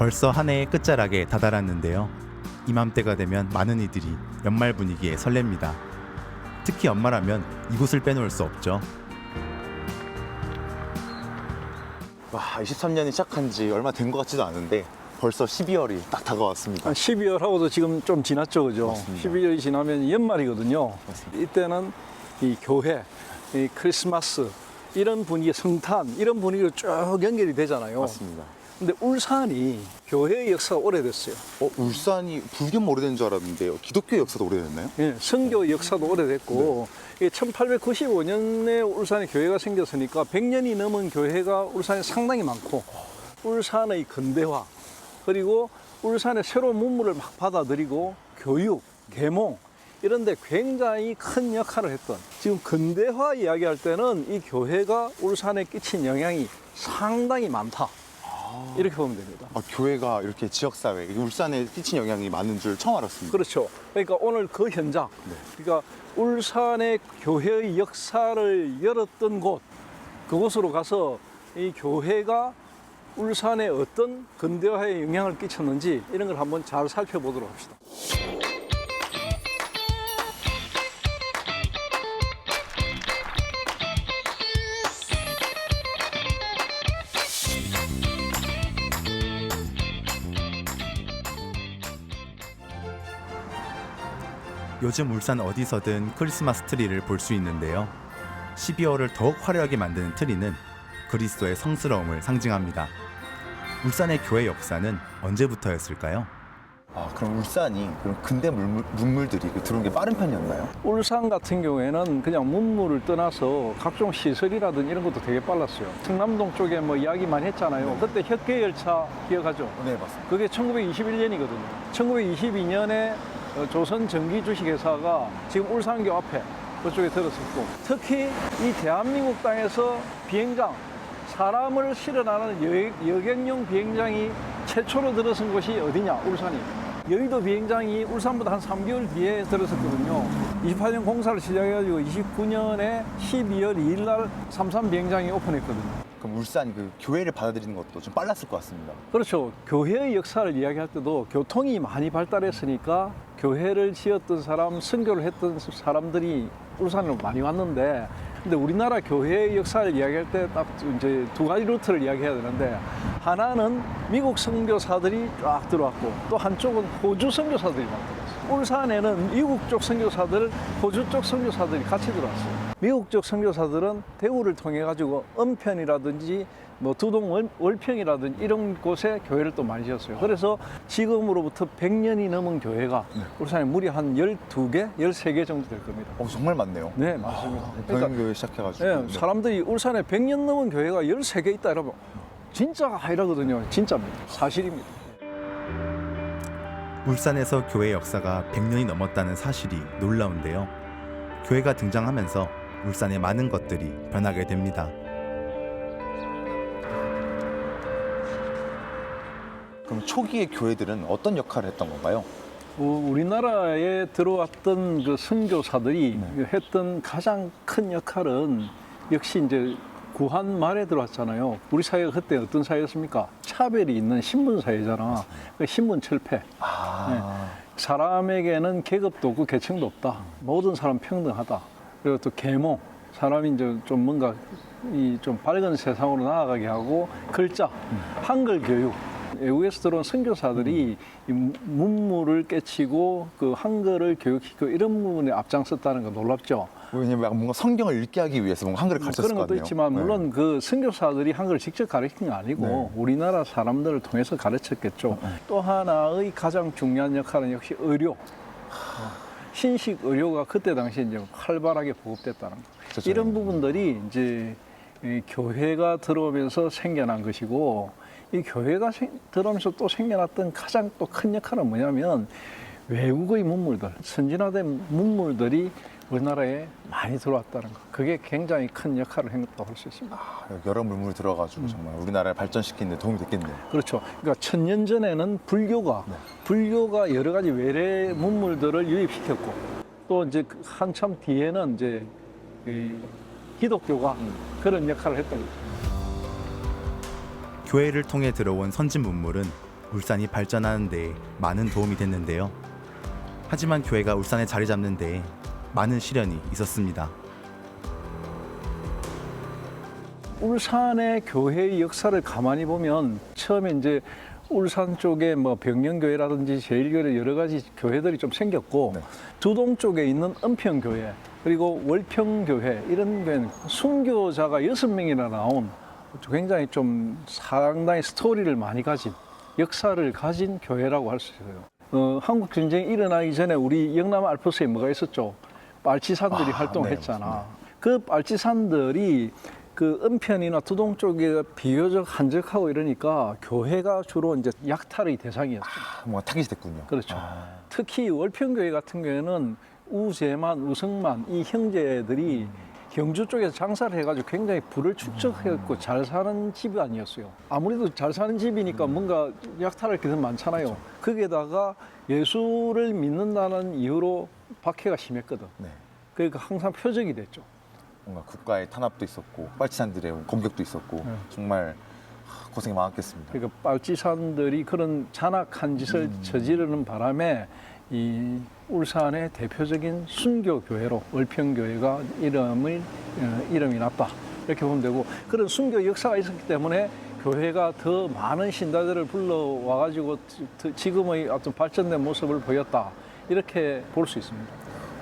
벌써 한 해의 끝자락에 다다랐는데요. 이맘때가 되면 많은 이들이 연말 분위기에 설렙니다. 특히 연말하면 이곳을 빼놓을 수 없죠. 와, 23년이 시작한 지 얼마 된 것 같지도 않은데 벌써 12월이 딱 다가왔습니다. 12월하고도 지금 좀 지났죠, 그죠? 맞습니다. 12월이 지나면 연말이거든요. 맞습니다. 이때는 이 교회, 이 크리스마스 이런 분위기, 성탄 이런 분위기로 쭉 연결이 되잖아요. 맞습니다. 근데 울산이 교회의 역사가 오래됐어요. 어, 울산이 불교만 오래된 줄 알았는데요. 기독교 역사도 오래됐나요? 예, 선교 역사도 오래됐고 네. 1895년에 울산에 교회가 생겼으니까 100년이 넘은 교회가 울산에 상당히 많고 울산의 근대화 그리고 울산의 새로운 문물을 막 받아들이고 교육, 계몽 이런 데 굉장히 큰 역할을 했던 지금 근대화 이야기할 때는 이 교회가 울산에 끼친 영향이 상당히 많다. 이렇게 보면 됩니다. 아, 교회가 이렇게 지역사회, 울산에 끼친 영향이 많은 줄 처음 알았습니다. 그렇죠. 그러니까 오늘 그 현장, 그러니까 울산의 교회의 역사를 열었던 곳, 그곳으로 가서 이 교회가 울산에 어떤 근대화에 영향을 끼쳤는지 이런 걸 한번 잘 살펴보도록 합시다. 요즘 울산 어디서든 크리스마스 트리를 볼 수 있는데요. 12월을 더욱 화려하게 만드는 트리는 그리스도의 성스러움을 상징합니다. 울산의 교회 역사는 언제부터였을까요? 아, 그럼 울산이 그럼 근대 문물, 문물들이 그 들어온 게 빠른 편이었나요? 울산 같은 경우에는 그냥 문물을 떠나서 각종 시설이라든 이런 것도 되게 빨랐어요. 청남동 쪽에 뭐 이야기 많이 했잖아요. 그때 혁계 열차 기억하죠? 네, 맞습니다. 그게 1921년이거든요. 1922년에 어, 조선 전기 주식회사가 지금 울산교 앞에 그쪽에 들었었고 특히 이 대한민국 땅에서 비행장 사람을 실어나는 여, 여객용 비행장이 최초로 들어선 곳이 어디냐 울산이. 여의도 비행장이 울산보다 한 3개월 뒤에 들어섰거든요. 28년 공사를 시작해가지고 29년에 12월 2일 날 삼산 비행장이 오픈했거든요 그럼 울산이 그 교회를 받아들이는 것도 좀 빨랐을 것 같습니다. 그렇죠. 교회의 역사를 이야기할 때도 교통이 많이 발달했으니까 교회를 지었던 사람, 선교를 했던 사람들이 울산으로 많이 왔는데, 근데 우리나라 교회의 역사를 이야기할 때 딱 이제 두 가지 루트를 이야기해야 되는데, 하나는 미국 선교사들이 쫙 들어왔고, 또 한쪽은 호주 선교사들이 막 들어왔어요. 울산에는 미국 쪽 선교사들, 호주 쪽 선교사들이 같이 들어왔어요. 미국 쪽 선교사들은 대우를 통해 가지고 은편이라든지 뭐 두동 월- 월평이라든지 이런 곳에 교회를 또 많이 지었어요. 그래서 지금으로부터 100년이 넘은 교회가 울산에 무리 한 12개, 13개 정도 될 겁니다. 어, 정말 많네요. 네, 맞습니다. 그러니까 병영교회 시작해 가지고. 예, 네. 사람들이 울산에 100년 넘은 교회가 13개 있다 이러면 진짜가 아니라거든요. 진짜입니다. 사실입니다. 울산에서 교회 역사가 100년이 넘었다는 사실이 놀라운데요. 교회가 등장하면서 울산의 많은 것들이 변하게 됩니다. 그럼 초기의 교회들은 어떤 역할을 했던 건가요? 어, 우리나라에 들어왔던 그 선교사들이 했던 가장 큰 역할은 역시 이제 구한 말에 들어왔잖아요. 우리 사회가 그때 어떤 사회였습니까? 차별이 있는 신분 사회잖아. 그 신분 철폐. 아, 사람에게는 계급도 없고 계층도 없다. 모든 사람 평등하다. 그리고 또 계몽. 사람이 이제 좀 뭔가 이 좀 밝은 세상으로 나아가게 하고 글자, 한글 교육. 외국에서 들어온 선교사들이 이 문물을 깨치고 그 한글을 교육시키고 이런 부분에 앞장섰다는 거 놀랍죠. 왜냐면 뭔가 성경을 읽게 하기 위해서 뭔가 한글을 가르쳤을 그런 것 것도. 있지만 네. 물론 그 선교사들이 한글을 직접 가르친 게 아니고 네. 우리나라 사람들을 통해서 가르쳤겠죠. 또 하나의 가장 중요한 역할은 역시 의료. 어, 신식 의료가 그때 당시에 이제 활발하게 보급됐다는 거. 그렇죠. 이런 부분들이 이제 이 교회가 들어오면서 생겨난 것이고 이 교회가 생- 들어오면서 또 생겨났던 가장 또 큰 역할은 뭐냐면 외국의 문물들, 선진화된 문물들이 우리나라에 많이 들어왔다는 거. 그게 굉장히 큰 역할을 했다고 할 수 있습니다. 아, 여러 물물이 들어가지고 정말 우리나라를 발전시키는 데 도움이 됐겠네요. 그렇죠. 그러니까 천년 전에는 불교가 불교가 여러 가지 외래 문물들을 유입시켰고 또 이제 그 한참 뒤에는 이제 이 기독교가 그런 역할을 했던 거죠. 교회를 통해 들어온 선진 문물은 울산이 발전하는 데 많은 도움이 됐는데요. 하지만 교회가 울산에 자리 잡는 데 많은 시련이 있었습니다. 울산의 교회의 역사를 가만히 보면 처음에 이제 울산 쪽에 뭐 병영교회라든지 제일교회 여러 가지 교회들이 좀 생겼고 네. 두동 쪽에 있는 은평교회 그리고 월평교회 이런 교회는 순교자가 여섯 명이나 나온 굉장히 좀 상당히 스토리를 많이 가진 역사를 가진 교회라고 할 수 있어요. 어, 한국 전쟁이 일어나기 전에 우리 영남 알프스에 뭐가 있었죠? 빨치산들이 아, 활동했잖아. 그 빨치산들이 그 은편이나 두동 쪽에 비교적 한적하고 이러니까 교회가 주로 이제 약탈의 대상이었어요. 뭔가 타깃이 됐군요. 그렇죠. 아, 특히 월평교회 같은 경우에는 우재만, 우승만 이 형제들이 경주 쪽에서 장사를 해가지고 굉장히 부를 축적했고 잘 사는 집안이었어요. 아무래도 잘 사는 집이니까 뭔가 약탈할 게더 많잖아요. 거기에다가 예수를 믿는다는 이유로 박해가 심했거든. 네. 그러니까 항상 표적이 됐죠. 뭔가 국가의 탄압도 있었고 빨치산들의 공격도 있었고 네. 정말 하, 고생이 많았겠습니다. 그러니까 빨치산들이 그런 잔악한 짓을 저지르는 바람에 이 울산의 대표적인 순교 교회로 월평교회가 이름을 어, 이름이 났다 이렇게 보면 되고 그런 순교 역사가 있었기 때문에 교회가 더 많은 신자들을 불러와 가지고 지금의 어떤 발전된 모습을 보였다 이렇게 볼 수 있습니다.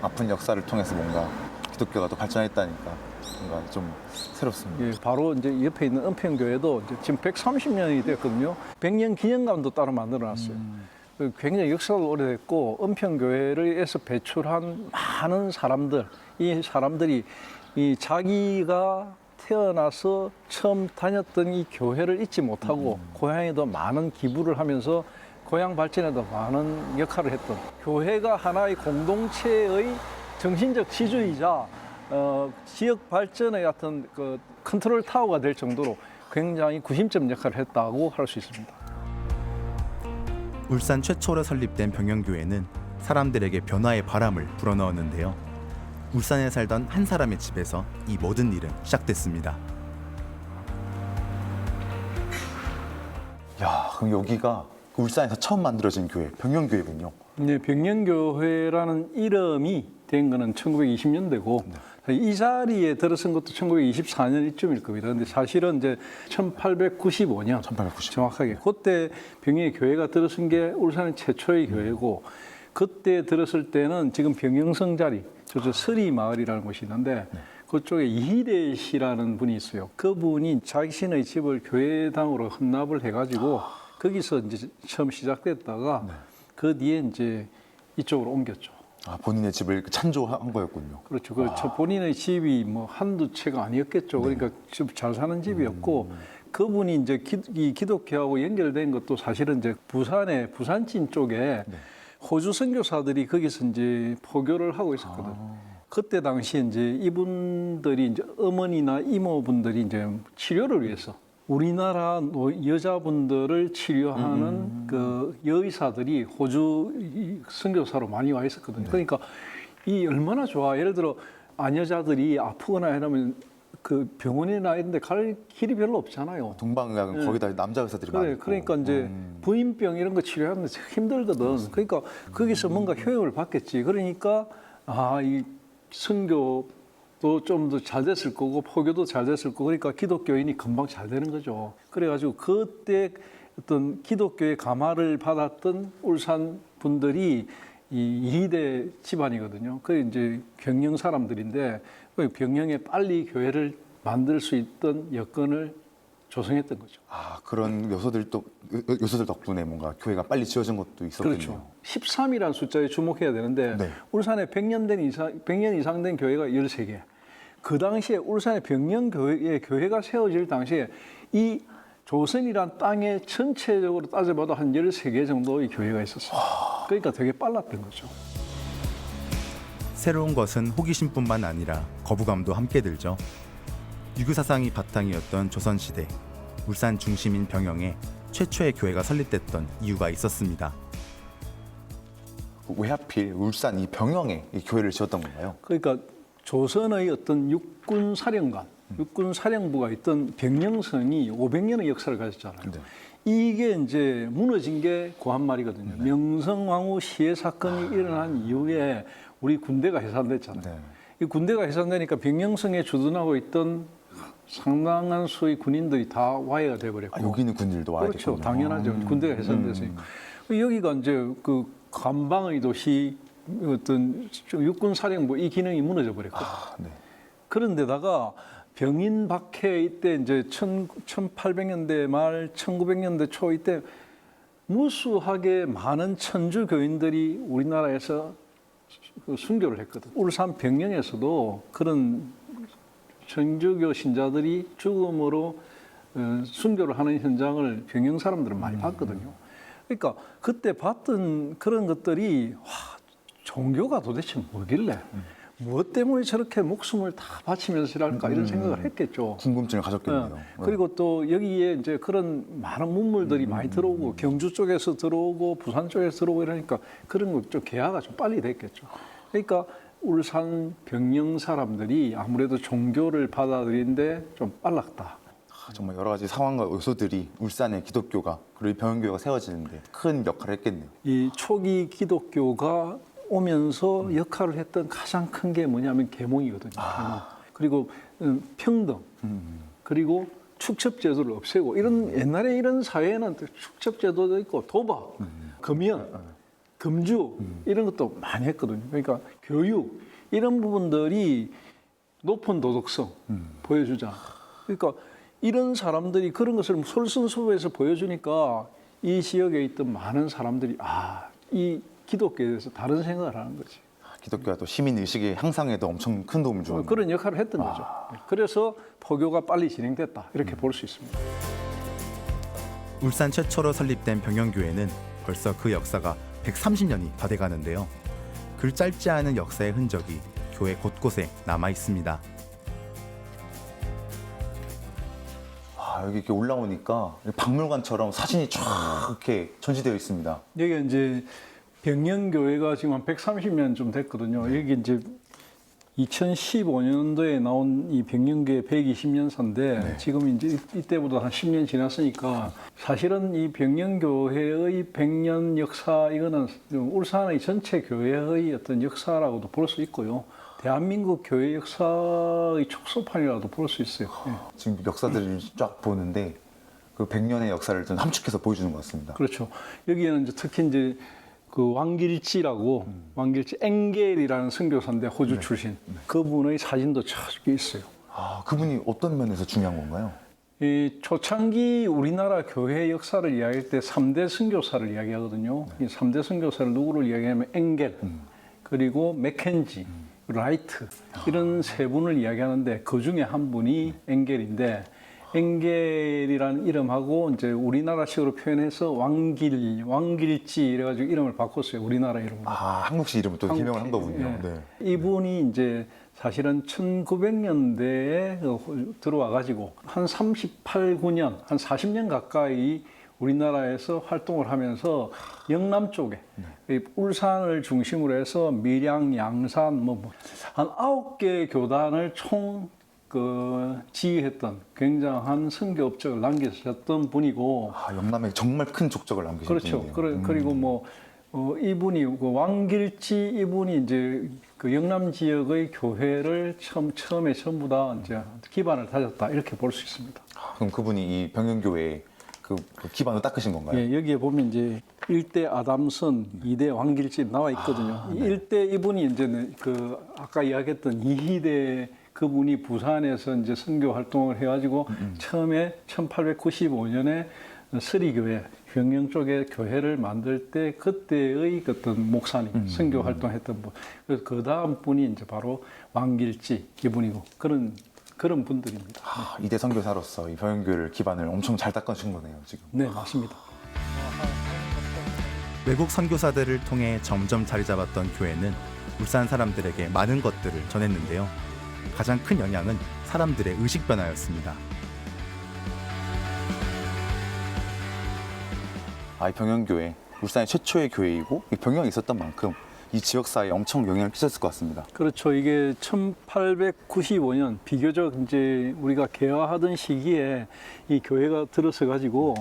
아픈 역사를 통해서 뭔가 기독교가 더 발전했다니까 뭔가 좀 새롭습니다. 예, 바로 이제 옆에 있는 은평교회도 지금 130년이 됐거든요. 100년 기념관도 따로 만들어놨어요. 그 굉장히 역사가 오래됐고 은평교회를에서 배출한 많은 사람들, 이 사람들이 이 자기가 태어나서 처음 다녔던 이 교회를 잊지 못하고 고향에도 많은 기부를 하면서 고향 발전에도 많은 역할을 했던 교회가 하나의 공동체의 정신적 지주이자 어, 지역 발전의 어떤 그 컨트롤 타워가 될 정도로 굉장히 구심점 역할을 했다고 할 수 있습니다. 울산 최초로 설립된 병영교회는 사람들에게 변화의 바람을 불어넣었는데요. 울산에 살던 한 사람의 집에서 이 모든 일은 시작됐습니다. 야, 그럼 여기가 그 울산에서 처음 만들어진 교회, 병영교회군요. 네, 병영교회라는 이름이 된 거는 1920년대고 이 자리에 들어선 것도 1924년 이쯤일 겁니다. 근데 사실은 이제 1895년 1895. 정확하게 그때 병영의 교회가 들어선 게 울산의 최초의 교회고 그때 들었을 때는 지금 병영성 자리 저쪽 서리 마을이라는 곳이 있는데 그쪽에 이희대 씨라는 분이 있어요. 그분이 자신의 집을 교회당으로 헌납을 해가지고 거기서 이제 처음 시작됐다가 그 뒤에 이제 이쪽으로 옮겼죠. 아, 본인의 집을 찬조한 거였군요. 그렇죠. 그저 본인의 집이 뭐 한두 채가 아니었겠죠. 그러니까 집잘 사는 집이었고 그분이 이제 기, 이 기독교하고 연결된 것도 사실은 이제 부산의 부산진 쪽에 호주 선교사들이 거기서 이제 포교를 하고 있었거든. 그때 당시에 이제 이분들이 이제 어머니나 이모분들이 이제 치료를 위해서 우리나라 노- 여자분들을 치료하는 그 여의사들이 호주 이 선교사로 많이 와 있었거든요. 그러니까 이 얼마나 좋아. 예를 들어 아녀자들이 아프거나 이러면 그 병원이나 이런 데 갈 길이 별로 없잖아요. 동방의학은 네. 거기다 남자 의사들이 그래, 많고. 그러니까 이제 음. 부인병 이런 거 치료하는 데 힘들거든. 그러니까 거기서 뭔가 효용을 받겠지. 그러니까 아, 이 선교 도좀더 잘 됐을 거고 포교도 잘 됐을 거고 그러니까 기독교인이 금방 잘 되는 거죠. 그래가지고 그때 어떤 기독교의 감화를 받았던 울산 분들이 이 이대 집안이거든요. 그 이제 병영 사람들인데 그 병영에 빨리 교회를 만들 수 있던 여건을 조성했던 거죠. 아, 그런 요소들 또 요소들 덕분에 뭔가 교회가 빨리 지어진 것도 있었군요. 그렇죠. 13이라는 숫자에 주목해야 되는데 네. 울산에 100년 된 이상 100년 이상 된 교회가 13개. 그 당시에 울산에 병영 교회 교회가 세워질 당시에 이 조선이란 땅에 전체적으로 따져봐도 한 13개 정도의 교회가 있었어요. 그러니까 되게 빨랐던 거죠. 새로운 것은 호기심뿐만 아니라 거부감도 함께 들죠. 유교 사상이 바탕이었던 조선 시대 울산 중심인 병영에 최초의 교회가 설립됐던 이유가 있었습니다. 왜 하필 울산 이 병영에 이 교회를 지었던 건가요? 그러니까 조선의 어떤 육군 사령관 육군 사령부가 있던 병영성이 500년의 역사를 가졌잖아요. 네. 이게 이제 무너진 게 고한말이거든요. 명성황후 시해 사건이 일어난 이후에 우리 군대가 해산됐잖아요. 네. 이 군대가 해산되니까 병영성에 주둔하고 있던 상당한 수의 군인들이 다 와해가 돼버렸고. 아, 여기는 군인들도 와야 그렇죠. 되겠군요. 당연하죠. 음. 군대가 해산됐으니까. 여기가 이제 그 관방의 도시 어떤 육군 사령부 이 기능이 무너져 버렸고. 아, 네. 그런데다가 병인 박해 이때 이제 1800년대 말 1900년대 초 이때 무수하게 많은 천주 교인들이 우리나라에서 그 순교를 했거든. 울산 병영에서도 그런 천주교 신자들이 죽음으로 어, 순교를 하는 현장을 병영 사람들은 많이 봤거든요. 그러니까 그때 봤던 그런 것들이 와, 종교가 도대체 뭐길래 무엇 때문에 저렇게 목숨을 다 바치면서 일할까 이런 생각을 했겠죠. 궁금증을 가졌겠네요. 어, 그리고 또 여기에 이제 그런 많은 문물들이 많이 들어오고 경주 쪽에서 들어오고 부산 쪽에서 들어오고 이러니까 그런 거좀 개화가 좀 빨리 됐겠죠. 그러니까 울산 병영 사람들이 아무래도 종교를 받아들이는데 좀 빨랐다. 아, 정말 여러 가지 상황과 요소들이 울산의 기독교가 그리고 이 병영교가 세워지는데 큰 역할을 했겠네요. 이 초기 기독교가 오면서 역할을 했던 가장 큰 게 뭐냐면 계몽이거든요. 계몽. 그리고 음, 평등. 그리고 축첩 제도를 없애고 이런 옛날에 이런 사회에는 또 축첩 제도도 있고 도박, 금연, 금주 이런 것도 많이 했거든요. 그러니까 교육 이런 부분들이 높은 도덕성 보여주자. 그러니까 이런 사람들이 그런 것을 솔선수범해서 보여주니까 이 지역에 있던 많은 사람들이 아, 이 기독교에 대해서 다른 생각을 하는 거지. 아, 기독교가 또 시민 의식의 향상에도 엄청 큰 도움을 주었네요. 그런 역할을 했던 거죠. 그래서 포교가 빨리 진행됐다. 이렇게 볼 수 있습니다. 울산 최초로 설립된 병영교회는 벌써 그 역사가 130년이 다 돼가는데요. 그 짧지 않은 역사의 흔적이 교회 곳곳에 남아 있습니다. 아, 여기 이렇게 올라오니까 박물관처럼 사진이 쫙 이렇게 전시되어 있습니다. 여기 이제 병영교회가 지금 한 130년 좀 됐거든요. 여기 이제 2015년도에 나온 이 병영교회 120년사인데 지금 이제 이- 이때보다 한 10년 지났으니까 사실은 이 병영교회의 100년 역사 이거는 좀 울산의 전체 교회의 어떤 역사라고도 볼 수 있고요. 대한민국 교회 역사의 촉소판이라도 볼 수 있어요. 예. 지금 역사들을 쫙 보는데 그 100년의 역사를 좀 함축해서 보여주는 것 같습니다. 그렇죠. 여기에는 이제 특히 이제 그 왕길지라고 왕길지 엥겔이라는 선교사인데 호주 출신. 그분의 사진도 저기 있어요. 아, 그분이 어떤 면에서 중요한 건가요? 이 초창기 우리나라 교회 역사를 이야기할 때 3대 선교사를 이야기하거든요. 이 3대 선교사를 누구를 이야기하면 엥겔, 그리고 맥켄지, 라이트 이런 세 분을 이야기하는데 그 중에 한 분이 엥겔인데 엥겔이라는 이름하고 이제 우리나라식으로 표현해서 왕길, 왕길지 이래가지고 이름을 바꿨어요. 우리나라 이름으로. 아, 한국식 이름을 또 개명을 한 거군요. 예. 네. 이분이 이제 사실은 1900년대에 들어와 가지고 한 38, 9년, 한 40년 가까이 우리나라에서 활동을 하면서 영남 쪽에 이 울산을 중심으로 해서 밀양, 양산 뭐한 아홉 개 교단을 총 그 지휘했던 굉장한 선교 업적을 남기셨던 분이고 아, 영남에 정말 큰 족적을 남기신 그렇죠. 분이네요. 음. 그리고 뭐 어, 이분이 그 왕길지 이분이 이제 그 영남 지역의 교회를 처음 처음에 전부 다 이제 기반을 다졌다 이렇게 볼 수 있습니다. 아, 그럼 그분이 이 병영교회의 그, 그 기반을 닦으신 건가요? 예, 여기에 보면 이제 일대 아담선, 이대 왕길지 나와 있거든요. 이 일대 이분이 이제 그 아까 이야기했던 이희대 그분이 부산에서 이제 선교 활동을 해가지고 처음에 1895년에 서리교회 병영 쪽에 교회를 만들 때 그때의 어떤 목사님 선교 활동했던 분. 그래서 그 다음 분이 이제 바로 왕길지 이분이고 그런 그런 분들입니다. 아, 이대 선교사로서 이 병영교회를 기반을 엄청 잘 닦아주신 거네요, 지금. 네, 맞습니다. 외국 선교사들을 통해 점점 자리 잡았던 교회는 울산 사람들에게 많은 것들을 전했는데요. 가장 큰 영향은 사람들의 의식 변화였습니다. 아, 이 병영교회 울산의 최초의 교회이고 이 병영이 있었던 만큼 이 지역 사회에 엄청 영향을 끼쳤을 것 같습니다. 그렇죠. 이게 1895년 비교적 이제 우리가 개화하던 시기에 이 교회가 들어서 가지고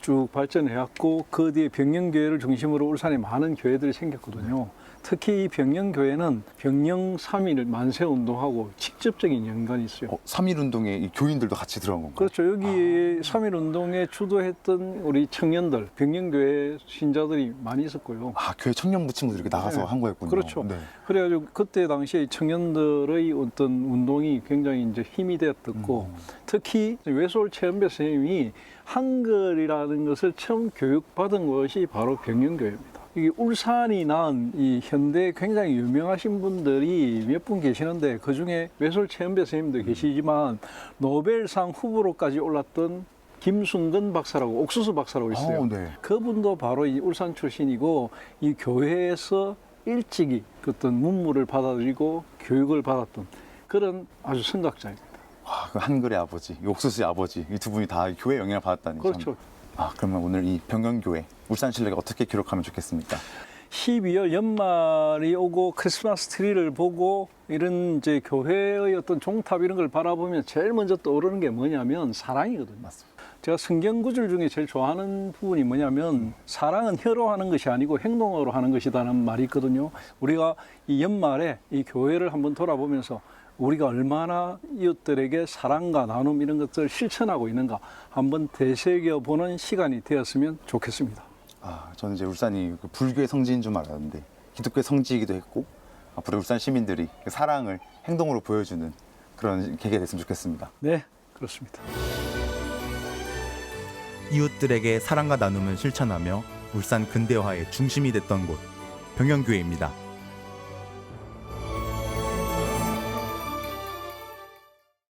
쭉 발전해 왔고 그 뒤에 병영교회를 중심으로 울산에 많은 교회들이 생겼거든요. 특히 이 병영교회는 병영 3일 만세 운동하고 직접적인 연관이 있어요. 어, 3.1 운동에 이 교인들도 같이 들어간 건가요? 그렇죠. 여기 3.1 운동에 주도했던 우리 청년들, 병영교회 신자들이 많이 있었고요. 아, 교회 청년부 친구들이 이렇게 나가서 네. 한 거였군요. 그렇죠. 네. 그래가지고 그때 당시에 청년들의 어떤 운동이 굉장히 이제 힘이 되었고 음. 특히 외솔 최은배 선생님이 한글이라는 것을 처음 교육받은 것이 바로 병영교회입니다. 이게 울산이 난이 현대 굉장히 유명하신 분들이 몇 분 계시는데 그 중에 외솔 최은배 선생님도 계시지만 노벨상 후보로까지 올랐던 김순근 박사라고 옥수수 박사라고 있어요. 어, 네. 그분도 바로 이 울산 출신이고 이 교회에서 일찍이 그 어떤 문물을 받아들이고 교육을 받았던 그런 아주 선각자입니다. 와, 그 한글의 아버지, 이 옥수수의 아버지 이 두 분이 다 교회 영향을 받았다니. 참. 그렇죠. 아, 그러면 오늘 이 병영교회 울산실내가 어떻게 기록하면 좋겠습니까? 12월 연말이 오고 크리스마스 트리를 보고 이런 이제 교회의 어떤 종탑 이런 걸 바라보면 제일 먼저 떠오르는 게 뭐냐면 사랑이거든요. 맞습니다. 제가 성경 구절 중에 제일 좋아하는 부분이 뭐냐면 사랑은 혀로 하는 것이 아니고 행동으로 하는 것이다는 말이 있거든요. 우리가 이 연말에 이 교회를 한번 돌아보면서 우리가 얼마나 이웃들에게 사랑과 나눔 이런 것들을 실천하고 있는가 한번 되새겨 보는 시간이 되었으면 좋겠습니다. 아, 저는 이제 울산이 그 불교의 성지인 줄 알았는데 기독교의 성지이기도 했고 앞으로 울산 시민들이 그 사랑을 행동으로 보여주는 그런 계기가 됐으면 좋겠습니다. 네, 그렇습니다. 이웃들에게 사랑과 나눔을 실천하며 울산 근대화의 중심이 됐던 곳 병영교회입니다.